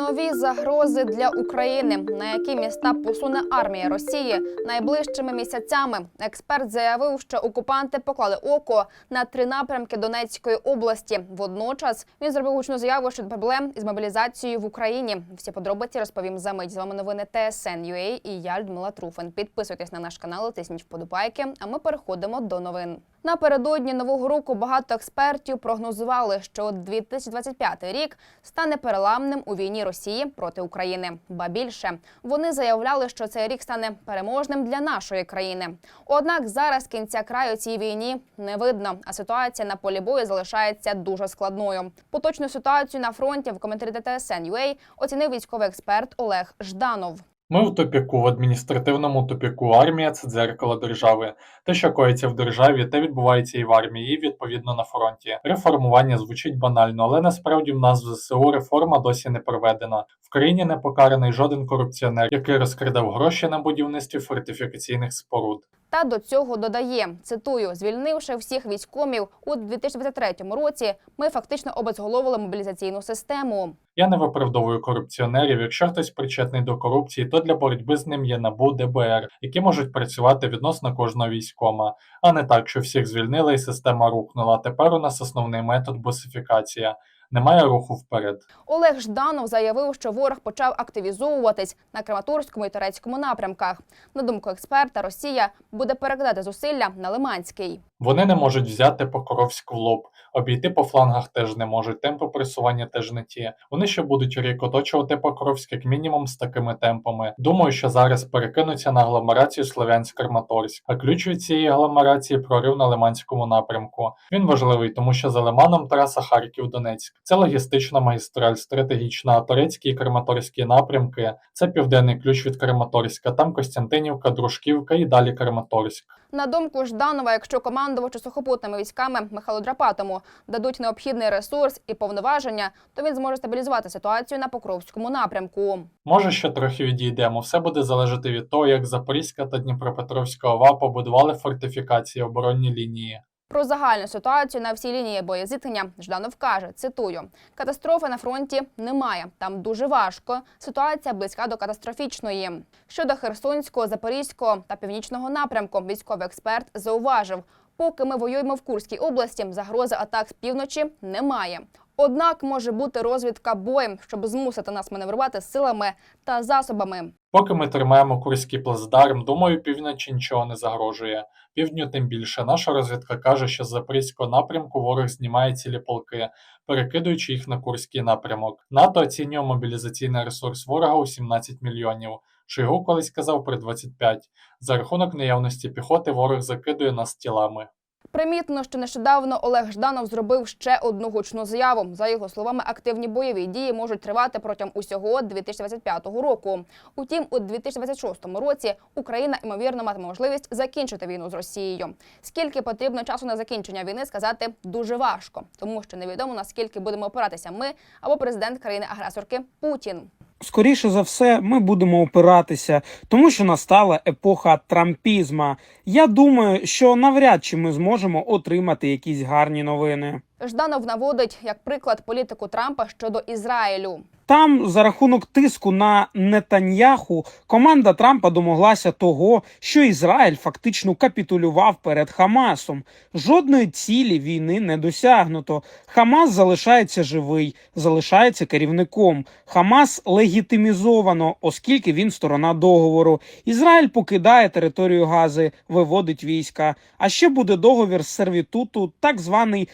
Нові загрози для України, на які міста посуне армія Росії найближчими місяцями. Експерт заявив, що окупанти поклали око на три напрямки Донецької області. Водночас він зробив гучну заяву щодо проблем із мобілізацією в Україні. Всі подробиці розповім за мить. З вами новини ТСН.UA і я Людмила Труфен. Підписуйтесь на наш канал, тисніть вподобайки. А ми переходимо до новин. Напередодні нового року багато експертів прогнозували, що 2025 рік стане переламним у війні Росії проти України. Ба більше вони заявляли, що цей рік стане переможним для нашої країни. Однак зараз кінця краю цій війні не видно, а ситуація на полі бою залишається дуже складною. Поточну ситуацію на фронті в коментарі ТСН.UA оцінив військовий експерт Олег Жданов. Ми в тупіку, в адміністративному тупіку. Армія це дзеркало держави. Те, що коїться в державі, те відбувається і в армії, і відповідно на фронті. Реформування звучить банально, але насправді в нас в ЗСУ реформа досі не проведена. В країні не покараний жоден корупціонер, який розкрадав гроші на будівництві фортифікаційних споруд. Та до цього додає цитую: звільнивши всіх військомів у 2023 році, ми фактично обезголовили мобілізаційну систему. Я не виправдовую корупціонерів. Якщо хтось причетний до корупції, то для боротьби з ним є НАБУ, ДБР, які можуть працювати відносно кожного військома, а не так, що всіх звільнили і система рухнула. Тепер у нас основний метод босифікація. Немає руху вперед. Олег Жданов заявив, що ворог почав активізовуватись на Краматорському і Турецькому напрямках. На думку експерта, Росія буде перекладати зусилля на Лиманський. Вони не можуть взяти Покровськ в лоб, обійти по флангах теж не можуть, темпи пресування теж не ті. Вони ще будуть рік оточувати Покровськ як мінімум з такими темпами. Думаю, що зараз перекинуться на агломерацію Слов'янськ-Краматорськ, а ключ від цієї агломерації прорив на Лиманському напрямку. Він важливий, тому що за Лиманом траса Харків-Донецьк. Це логістична магістраль, стратегічна, а турецький і Краматорські напрямки це південний ключ від Краматорська, там Костянтинівка, Дружківка і далі Краматорськ. На думку Жданова, якщо командувачу сухопутними військами Михайлу Драпатому дадуть необхідний ресурс і повноваження, то він зможе стабілізувати ситуацію на Покровському напрямку. Може, ще трохи відійдемо. Все буде залежати від того, як Запорізька та Дніпропетровська ОВА побудували фортифікації оборонні лінії. Про загальну ситуацію на всій лінії боєзіткнення Жданов каже: цитую: катастрофи на фронті немає. Там дуже важко. Ситуація близька до катастрофічної. Щодо Херсонського, Запорізького та північного напрямку, військовий експерт зауважив, поки ми воюємо в Курській області, загрози атак з півночі немає. Однак може бути розвідка боєм, щоб змусити нас маневрувати силами та засобами. Поки ми тримаємо Курський плацдарм, думаю, півночі нічого не загрожує. Півдню тим більше. Наша розвідка каже, що з Запорізького напрямку ворог знімає цілі полки, перекидуючи їх на Курський напрямок. НАТО оцінює мобілізаційний ресурс ворога у 17 мільйонів. Шойгу колись казав про 25. За рахунок наявності піхоти ворог закидує нас тілами. Примітно, що нещодавно Олег Жданов зробив ще одну гучну заяву. За його словами, активні бойові дії можуть тривати протягом усього 2025 року. Утім, у 2026 році Україна ймовірно матиме можливість закінчити війну з Росією. Скільки потрібно часу на закінчення війни, сказати дуже важко, тому що невідомо наскільки будемо опиратися ми або президент країни-агресорки Путін. Скоріше за все, ми будемо опиратися, тому що настала епоха трампізма. Я думаю, що навряд чи ми зможемо отримати якісь гарні новини. Жданов наводить як приклад політику Трампа щодо Ізраїлю. Там, за рахунок тиску на Нетаньяху, команда Трампа домоглася того, що Ізраїль фактично капітулював перед Хамасом. Жодної цілі війни не досягнуто. Хамас залишається живий, залишається керівником. Хамас легітимізовано, оскільки він сторона договору. Ізраїль покидає територію Гази, виводить війська. А ще буде договір з сервітуту, так званий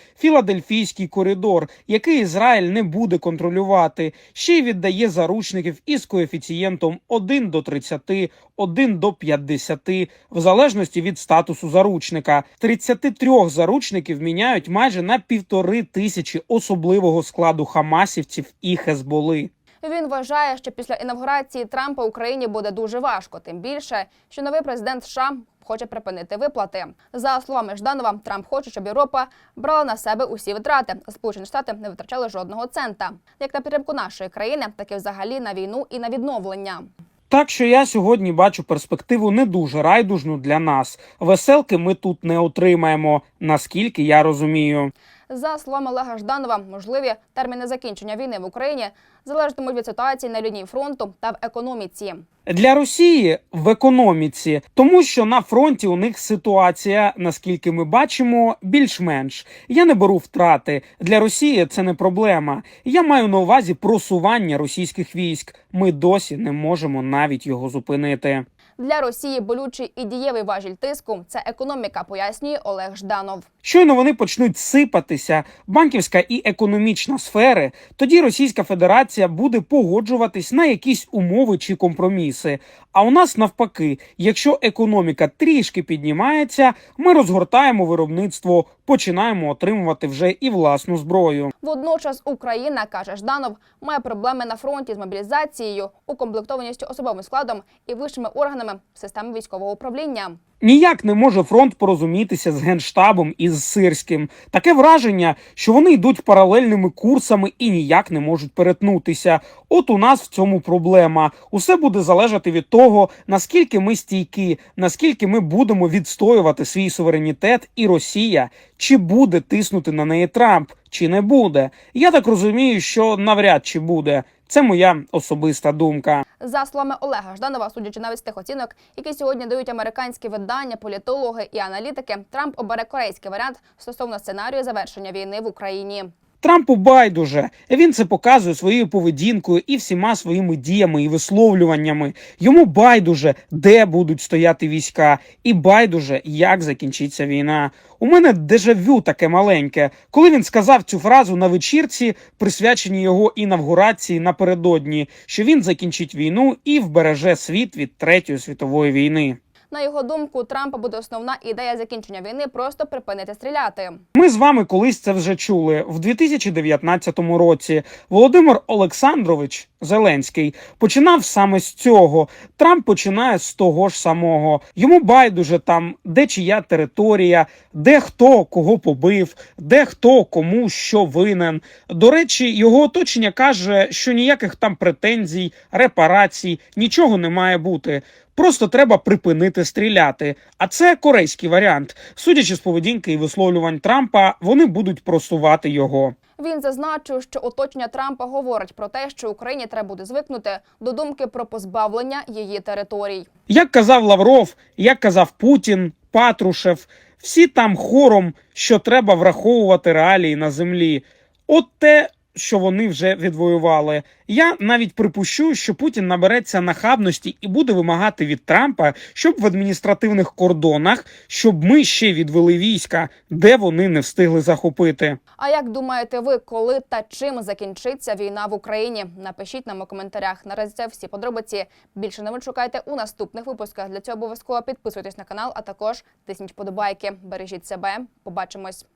Філадельфійський коридор, який Ізраїль не буде контролювати. Ще й віддає заручників із коефіцієнтом 1 до 30, 1 до 50, в залежності від статусу заручника. 33 заручників міняють майже на півтори тисячі особливого складу хамасівців і хезболи. Він вважає, що після інавгурації Трампа Україні буде дуже важко, тим більше, що новий президент США хоче припинити виплати. За словами Жданова, Трамп хоче, щоб Європа брала на себе усі витрати. Сполучені Штати не витрачали жодного цента, як на підтримку нашої країни, так і взагалі на війну і на відновлення. Так що я сьогодні бачу перспективу не дуже райдужну для нас. Веселки ми тут не отримаємо, наскільки я розумію. За словами Олега Жданова, можливі терміни закінчення війни в Україні залежатимуть від ситуації на лінії фронту та в економіці. Для Росії в економіці, тому що на фронті у них ситуація, наскільки ми бачимо, більш-менш. Я не беру втрати. Для Росії це не проблема. Я маю на увазі просування російських військ. Ми досі не можемо навіть його зупинити. Для Росії болючий і дієвий важіль тиску це економіка, пояснює Олег Жданов. Щойно вони почнуть сипатися банківська і економічна сфери, тоді Російська Федерація буде погоджуватись на якісь умови чи компроміси. А у нас навпаки, якщо економіка трішки піднімається, ми розгортаємо виробництво, починаємо отримувати вже і власну зброю. Водночас Україна каже Жданов, має проблеми на фронті з мобілізацією, укомплектованістю особовим складом і вищими органами системи військового управління. Ніяк не може фронт порозумітися з генштабом і з сирським. Таке враження, що вони йдуть паралельними курсами і ніяк не можуть перетнутися. От у нас в цьому проблема. Усе буде залежати від того, наскільки ми стійкі, наскільки ми будемо відстоювати свій суверенітет, і Росія чи буде тиснути на неї Трамп, чи не буде. Я так розумію, що навряд чи буде. Це моя особиста думка. За словами Олега Жданова, судячи навіть з тих оцінок, які сьогодні дають американські видання, політологи і аналітики, Трамп обере корейський варіант стосовно сценарію завершення війни в Україні. Трампу байдуже. Він це показує своєю поведінкою і всіма своїми діями і висловлюваннями. Йому байдуже, де будуть стояти війська, і байдуже, як закінчиться війна. У мене дежавю таке маленьке, коли він сказав цю фразу на вечірці, присвяченій його інавгурації напередодні, що він закінчить війну і вбереже світ від третьої світової війни. На його думку, Трампа буде основна ідея закінчення війни просто припинити стріляти. Ми з вами колись це вже чули в 2019 році. Володимир Олександрович Зеленський починав саме з цього. Трамп починає з того ж самого. Йому байдуже там, де чия територія, де хто кого побив, де хто кому що винен. До речі, його оточення каже, що ніяких там претензій, репарацій, нічого не має бути. Просто треба припинити стріляти. А це корейський варіант. Судячи з поведінки і висловлювань Трампа, вони будуть просувати його. Він зазначив, що оточення Трампа говорить про те, що Україні треба буде звикнути до думки про позбавлення її територій. Як казав Лавров, як казав Путін, Патрушев, всі там хором, що треба враховувати реалії на землі. От те, що вони вже відвоювали. Я навіть припущу, що Путін набереться нахабності і буде вимагати від Трампа, щоб в адміністративних кордонах, щоб ми ще відвели війська, де вони не встигли захопити. А як думаєте ви, коли та чим закінчиться війна в Україні? Напишіть нам у коментарях. Наразі це всі подробиці. Більше новин шукайте у наступних випусках. Для цього обов'язково підписуйтесь на канал, а також тисніть подобайки. Бережіть себе. Побачимось.